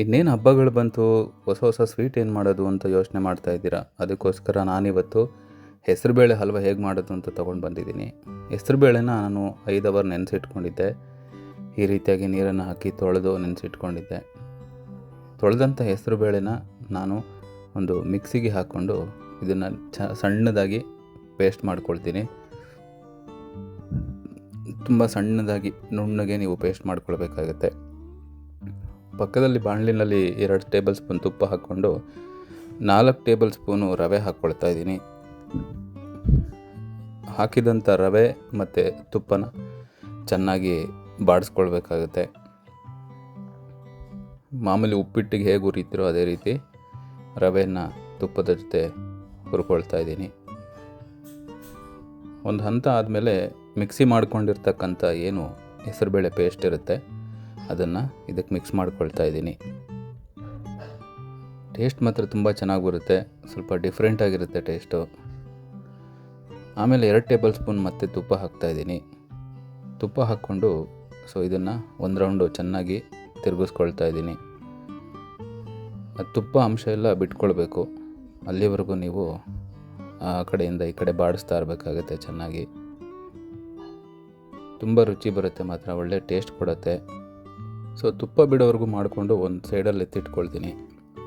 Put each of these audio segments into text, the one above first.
ಇನ್ನೇನು ಹಬ್ಬಗಳು ಬಂತು, ಹೊಸ ಹೊಸ ಸ್ವೀಟ್ ಏನು ಮಾಡೋದು ಅಂತ ಯೋಚನೆ ಮಾಡ್ತಾ ಇದ್ದೀರಾ? ಅದಕ್ಕೋಸ್ಕರ ನಾನಿವತ್ತು ಹೆಸರುಬೇಳೆ ಹಲ್ವ ಹೇಗೆ ಮಾಡೋದು ಅಂತ ತೊಗೊಂಡು ಬಂದಿದ್ದೀನಿ. ಹೆಸರುಬೇಳೆನ ನಾನು ಐದು ಅವರ್ ನೆನೆಸಿಟ್ಕೊಂಡಿದ್ದೆ. ಈ ರೀತಿಯಾಗಿ ನೀರನ್ನು ಹಾಕಿ ತೊಳೆದು ನೆನೆಸಿಟ್ಕೊಂಡಿದ್ದೆ. ತೊಳೆದಂಥ ಹೆಸರುಬೇಳೆನ ನಾನು ಒಂದು ಮಿಕ್ಸಿಗೆ ಹಾಕ್ಕೊಂಡು ಇದನ್ನು ಚ ಸಣ್ಣದಾಗಿ ಪೇಸ್ಟ್ ಮಾಡ್ಕೊಳ್ತೀನಿ. ತುಂಬ ಸಣ್ಣದಾಗಿ ನುಣ್ಣಗೆ ನೀವು ಪೇಸ್ಟ್ ಮಾಡ್ಕೊಳ್ಬೇಕಾಗತ್ತೆ. ಪಕ್ಕದಲ್ಲಿ ಬಾಣಲಿನಲ್ಲಿ ಎರಡು ಟೇಬಲ್ ಸ್ಪೂನ್ ತುಪ್ಪ ಹಾಕ್ಕೊಂಡು ನಾಲ್ಕು ಟೇಬಲ್ ಸ್ಪೂನು ರವೆ ಹಾಕ್ಕೊಳ್ತಾ ಇದ್ದೀನಿ. ಹಾಕಿದಂಥ ರವೆ ಮತ್ತು ತುಪ್ಪನ ಚೆನ್ನಾಗಿ ಬಾಡಿಸ್ಕೊಳ್ಬೇಕಾಗತ್ತೆ. ಮಾಮೂಲಿ ಉಪ್ಪಿಟ್ಟಿಗೆ ಹೇಗೆ ಉರಿತಿರೋ ಅದೇ ರೀತಿ ರವೆಯನ್ನು ತುಪ್ಪದ ಜೊತೆ ಹುರ್ಕೊಳ್ತಾ ಇದ್ದೀನಿ. ಒಂದು ಹಂತ ಆದಮೇಲೆ ಮಿಕ್ಸಿ ಮಾಡ್ಕೊಂಡಿರ್ತಕ್ಕಂಥ ಏನು ಹೆಸರುಬೇಳೆ ಪೇಸ್ಟ್ ಇರುತ್ತೆ ಅದನ್ನು ಇದಕ್ಕೆ ಮಿಕ್ಸ್ ಮಾಡ್ಕೊಳ್ತಾ ಇದ್ದೀನಿ. ಟೇಸ್ಟ್ ಮಾತ್ರ ತುಂಬ ಚೆನ್ನಾಗಿ ಬರುತ್ತೆ, ಸ್ವಲ್ಪ ಡಿಫ್ರೆಂಟ್ ಆಗಿರುತ್ತೆ ಟೇಸ್ಟು. ಆಮೇಲೆ ಎರಡು ಟೇಬಲ್ ಸ್ಪೂನ್ ಮತ್ತೆ ತುಪ್ಪ ಹಾಕ್ತಾ ಇದ್ದೀನಿ. ತುಪ್ಪ ಹಾಕ್ಕೊಂಡು, ಸೊ ಇದನ್ನು ಒಂದು ರೌಂಡು ಚೆನ್ನಾಗಿ ತಿರುಗಿಸ್ಕೊಳ್ತಾ ಇದ್ದೀನಿ. ತುಪ್ಪ ಅಂಶ ಎಲ್ಲ ಬಿಟ್ಕೊಳ್ಬೇಕು. ಅಲ್ಲಿವರೆಗೂ ನೀವು ಆ ಕಡೆಯಿಂದ ಈ ಕಡೆ ಬಾಡಿಸ್ತಾ ಇರಬೇಕಾಗತ್ತೆ ಚೆನ್ನಾಗಿ. ತುಂಬ ರುಚಿ ಬರುತ್ತೆ ಮಾತ್ರ, ಒಳ್ಳೆ ಟೇಸ್ಟ್ ಕೊಡುತ್ತೆ. ಸೊ ತುಪ್ಪ ಬಿಡೋವರೆಗೂ ಮಾಡಿಕೊಂಡು ಒಂದು ಸೈಡಲ್ಲಿ ಎತ್ತಿಟ್ಕೊಳ್ತೀನಿ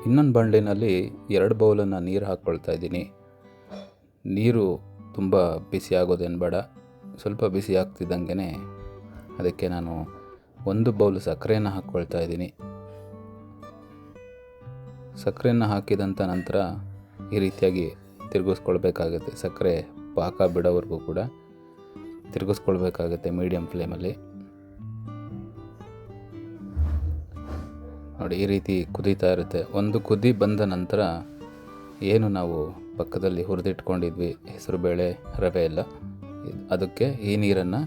ಇನ್ನೊಂದು ಬಾಣಲಿನಲ್ಲಿ ಎರಡು ಬೌಲನ್ನು ನೀರು ಹಾಕ್ಕೊಳ್ತಾ ಇದ್ದೀನಿ. ನೀರು ತುಂಬ ಬಿಸಿ ಆಗೋದೇನು ಬೇಡ. ಸ್ವಲ್ಪ ಬಿಸಿ ಆಗ್ತಿದ್ದಂಗೆ ಅದಕ್ಕೆ ನಾನು ಒಂದು ಬೌಲ್ ಸಕ್ಕರೆಯನ್ನು ಹಾಕ್ಕೊಳ್ತಾ ಇದ್ದೀನಿ. ಸಕ್ಕರೆಯನ್ನು ಹಾಕಿದಂಥ ನಂತರ ಈ ರೀತಿಯಾಗಿ ತಿರುಗಿಸ್ಕೊಳ್ಬೇಕಾಗುತ್ತೆ. ಸಕ್ಕರೆ ಪಾಕ ಬಿಡೋವರೆಗೂ ಕೂಡ ತಿರುಗಿಸ್ಕೊಳ್ಬೇಕಾಗುತ್ತೆ ಮೀಡಿಯಮ್ ಫ್ಲೇಮಲ್ಲಿ. ನೋಡಿ, ಈ ರೀತಿ ಕುದೀತಾ ಇರುತ್ತೆ. ಒಂದು ಕುದಿ ಬಂದ ನಂತರ ಏನು ನಾವು ಪಕ್ಕದಲ್ಲಿ ಹುರಿದಿಟ್ಕೊಂಡಿದ್ವಿ? ಹೆಸರುಬೇಳೆ ರವೆ ಎಲ್ಲ. ಅದಕ್ಕೆ ಈ ನೀರನ್ನು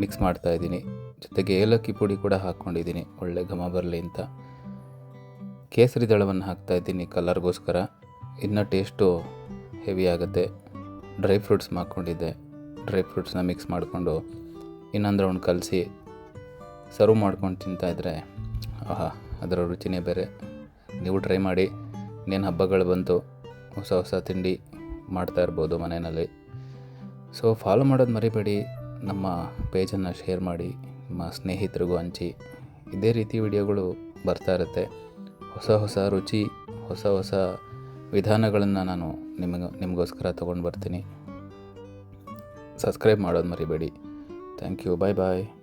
ಮಿಕ್ಸ್ ಮಾಡ್ತಾ ಇದ್ದೀನಿ. ಜೊತೆಗೆ ಏಲಕ್ಕಿ ಪುಡಿ ಕೂಡ ಹಾಕ್ಕೊಂಡಿದ್ದೀನಿ ಒಳ್ಳೆ ಘಮ ಬರಲಿ ಅಂತ. ಕೇಸರಿ ದಳವನ್ನು ಹಾಕ್ತಾ ಇದ್ದೀನಿ ಕಲರ್ಗೋಸ್ಕರ. ಇನ್ನೂ ಟೇಸ್ಟು ಹೆವಿ ಆಗುತ್ತೆ. ಡ್ರೈ ಫ್ರೂಟ್ಸ್ ಮಾಡ್ಕೊಂಡಿದ್ದೆ. ಡ್ರೈ ಫ್ರೂಟ್ಸ್ನ ಮಿಕ್ಸ್ ಮಾಡಿಕೊಂಡು ಇನ್ನೊಂದು ರೌಂಡ್ ಕಲಸಿ, ಸರ್ವ್ ಮಾಡ್ಕೊಂಡು ತಿಂತಾಯಿದ್ರೆ ಆಹಾ, ಅದರ ರುಚಿನೇ ಬೇರೆ. ನೀವು ಟ್ರೈ ಮಾಡಿ, ಇನ್ನೇನು ಹಬ್ಬಗಳು ಬಂತು, ಹೊಸ ಹೊಸ ತಿಂಡಿ ಮಾಡ್ತಾ ಇರ್ಬೋದು ಮನೆಯಲ್ಲಿ. ಸೊ ಫಾಲೋ ಮಾಡೋದು ಮರಿಬೇಡಿ. ನಮ್ಮ ಪೇಜನ್ನು ಶೇರ್ ಮಾಡಿ, ನಿಮ್ಮ ಸ್ನೇಹಿತರಿಗೂ ಹಂಚಿ. ಇದೇ ರೀತಿ ವಿಡಿಯೋಗಳು ಬರ್ತಾ ಇರುತ್ತೆ. ಹೊಸ ಹೊಸ ರುಚಿ, ಹೊಸ ಹೊಸ ವಿಧಾನಗಳನ್ನು ನಾನು ನಿಮಗೆ, ನಿಮಗೋಸ್ಕರ ತೊಗೊಂಡು ಬರ್ತೀನಿ. ಸಬ್ಸ್ಕ್ರೈಬ್ ಮಾಡೋದು ಮರಿಬೇಡಿ. Thank you bye bye